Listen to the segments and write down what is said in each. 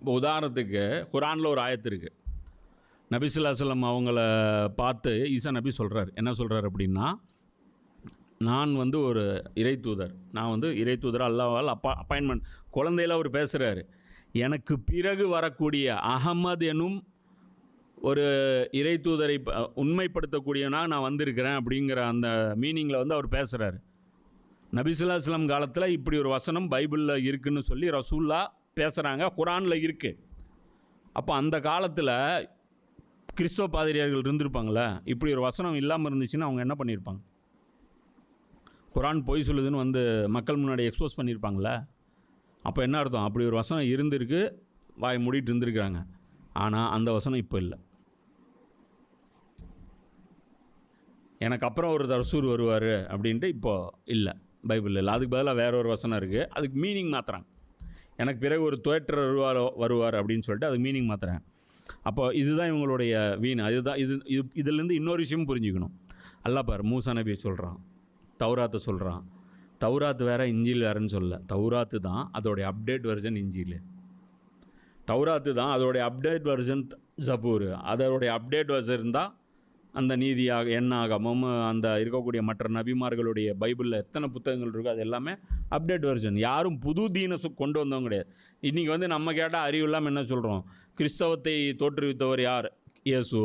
இப்போ உதாரணத்துக்கு குரானில் ஒரு ஆயத்து இருக்குது நபிசுல்லாசலம் அவங்கள பார்த்து ஈசா நபி சொல்கிறார் என்ன சொல்கிறார் அப்படின்னா நான் வந்து ஒரு இறை தூதர். நான் வந்து இறை தூதர் அல்லாவால் அப்பா அப்பாயின்மெண்ட் குழந்தையில அவர் பேசுகிறாரு எனக்கு பிறகு வரக்கூடிய அகமது எனும் ஒரு இறை தூதரை ப- உண்மைப்படுத்தக்கூடியனா நான் வந்திருக்கிறேன் அப்படிங்கிற அந்த மீனிங்கில் வந்து அவர் பேசுகிறாரு நபிசுல்லாஸ்லாம் காலத்தில் இப்படி ஒரு வசனம் பைபிளில் இருக்குன்னு சொல்லி ரசூல்லா பேசுகிறாங்க குரானில் இருக்குது அப்போ அந்த காலத்தில் கிறிஸ்தவ பாதிரியார்கள் இருந்திருப்பாங்களே இப்படி ஒரு வசனம் இல்லாமல் இருந்துச்சுன்னா அவங்க என்ன பண்ணியிருப்பாங்க குரான் பொய் சொல்லுதுன்னு வந்து மக்கள் முன்னாடி எக்ஸ்போஸ் பண்ணியிருப்பாங்களே அப்போ என்ன அர்த்தம்? அப்படி ஒரு வசனம் இருந்திருக்கு வாய் மூடிட்டு இருந்திருக்கிறாங்க. ஆனால் அந்த வசனம் இப்போ இல்லை. எனக்கு அப்புறம் ஒரு தரசூர் வருவார் அப்படின்ட்டு இப்போது இல்லை பைபிள் இல்லை. அதுக்கு பதிலாக வேற ஒரு வசனம் இருக்குது அதுக்கு மீனிங் மாற்றுறாங்க எனக்கு பிறகு ஒரு தோற்றர் வருவாரோ வருவார் அப்படின்னு சொல்லிட்டு அது மீனிங் மாற்றுறேன் அப்போ இதுதான் இவங்களுடைய வீண் அதுதான் இது இது இதுலேருந்து இன்னொரு விஷயம் புரிஞ்சுக்கணும். அல்லா பார் மூசா நபியை சொல்கிறான் தௌராத்தை சொல்கிறான் தௌராத்து வேற இஞ்சில் வேறன்னு சொல்ல தௌராத்து தான் அதோடைய அப்டேட் வெர்ஷன் இஞ்சில். தௌராத்து தான் அதோடைய அப்டேட் வெர்ஷன் ஜபூர். அதோடைய அப்டேட் வெர்ஷன் இருந்தால் அந்த நீதியாக எண்ணாகமும் அந்த இருக்கக்கூடிய மற்ற நபிமார்களுடைய பைபிளில் எத்தனை புத்தகங்கள் இருக்கோ அது எல்லாமே அப்டேட் வெர்ஷன் யாரும் புது தீனசு கொண்டு வந்தவங்க கிடையாது. இன்றைக்கி வந்து நம்ம கேட்டால் அறிவு இல்லாமல் என்ன சொல்கிறோம் கிறிஸ்தவத்தை தோற்றுவித்தவர் யார்? இயேசு.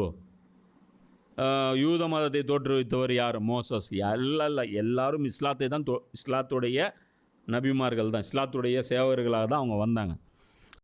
யூத மதத்தை தோற்றுவித்தவர் யார்? மோசஸ். எல்லாம் இல்லை எல்லாரும் இஸ்லாத்தை தான் தோ இஸ்லாத்துடைய நபிமார்கள் தான். இஸ்லாத்துடைய சேவர்களாக தான் அவங்க வந்தாங்க.